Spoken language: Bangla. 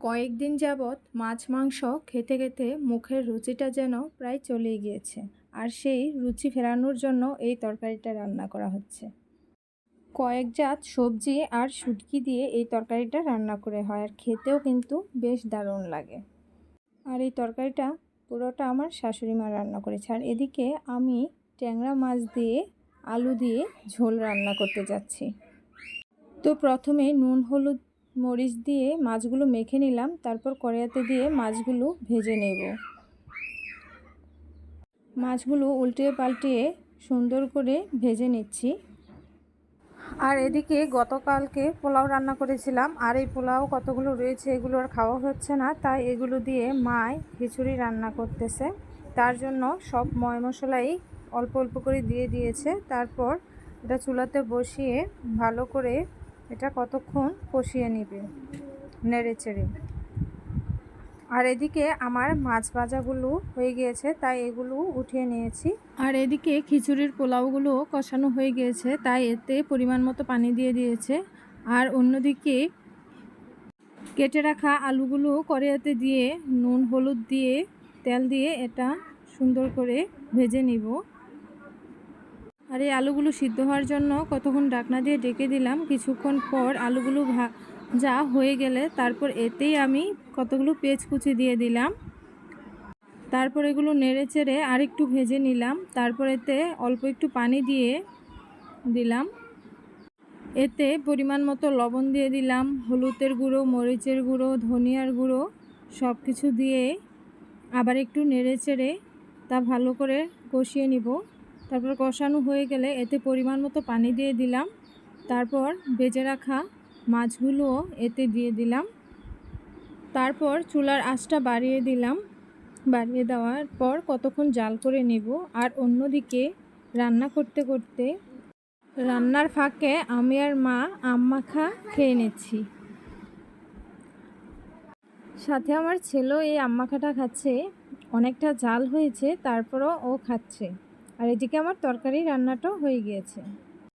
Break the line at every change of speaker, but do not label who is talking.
কয়েকদিন যাবৎ মাছ, মাংস খেতে খেতে মুখের রুচিটা যেন প্রায় চলেই গিয়েছে। আর সেই রুচি ফেরানোর জন্য এই তরকারিটা রান্না করা হচ্ছে। কয়েক জাত সবজি আর শুটকি দিয়ে এই তরকারিটা রান্না করে হয় আর খেতেও কিন্তু বেশ দারুণ লাগে। আর এই তরকারিটা পুরোটা আমার শাশুড়ি মা রান্না করেছে। আর এদিকে আমি ট্যাংরা মাছ দিয়ে, আলু দিয়ে ঝোল রান্না করতে যাচ্ছি। তো প্রথমে নুন, হলুদ মরিচ দিয়ে মাছগুলো মেখে নিলাম, তারপর কড়াইতে দিয়ে মাছগুলো ভেজে নেব। মাছগুলো উল্টিয়ে পাল্টিয়ে সুন্দর করে ভেজে নিচ্ছি। আর এদিকে গতকালকে পোলাও রান্না করেছিলাম, আর এই পোলাও কতগুলো রয়েছে এগুলো আর খাওয়া হচ্ছে না, তাই এগুলো দিয়ে মায় খিচুড়ি রান্না করতেছে। তার জন্য সব ময় মশলাই অল্প অল্প করে দিয়ে দিয়েছে, তারপর এটা চুলাতে বসিয়ে ভালো করে এটা কতক্ষণ কষিয়ে নিবে? নেড়ে চেড়ে। আর এদিকে আমার মাছ ভাজাগুলো হয়ে গিয়েছে, তাই এগুলো উঠিয়ে নিয়েছি। আর এদিকে খিচুড়ির পোলাওগুলো কষানো হয়ে গিয়েছে, তাই এতে পরিমাণ মতো পানি দিয়ে দিয়েছে। আর অন্যদিকে কেটে রাখা আলুগুলো কড়াইতে দিয়ে নুন, হলুদ দিয়ে তেল দিয়ে এটা সুন্দর করে ভেজে নিব। আর এই আলুগুলো সিদ্ধ হওয়ার জন্য কতক্ষণ ডাকনা দিয়ে ডেকে দিলাম। কিছুক্ষণ পর আলুগুলো যা হয়ে গেলে তারপর এতেই আমি কতগুলো পেঁয়াজ কুচি দিয়ে দিলাম। তারপর এগুলো নেড়ে চেড়ে আরেকটু ভেজে নিলাম। তারপর এতে অল্প একটু পানি দিয়ে দিলাম। এতে পরিমাণ মতো লবণ দিয়ে দিলাম, হলুদের গুঁড়ো, মরিচের গুঁড়ো, ধনিয়ার গুঁড়ো সব কিছু দিয়ে আবার একটু নেড়ে চেড়ে তা ভালো করে কষিয়ে নিব। তারপর কষানো হয়ে গেলে এতে পরিমাণ মতো পানি দিয়ে দিলাম। তারপর বেজে রাখা মাছগুলোও এতে দিয়ে দিলাম। তারপর চুলার আঁচটা বাড়িয়ে দিলাম। বাড়িয়ে দেওয়ার পর কতক্ষণ জাল করে নেব আর অন্যদিকে রান্না করতে করতে রান্নার ফাঁকে আমি আর মা আম মাখা খেয়ে নিচ্ছি। সাথে আমার ছেলেও এই আম মাখাটা খাচ্ছে। অনেকটা জাল হয়েছে, তারপরও ও খাচ্ছে। আর এদিকে আমার তরকারি রান্নাটাও হয়ে গিয়েছে।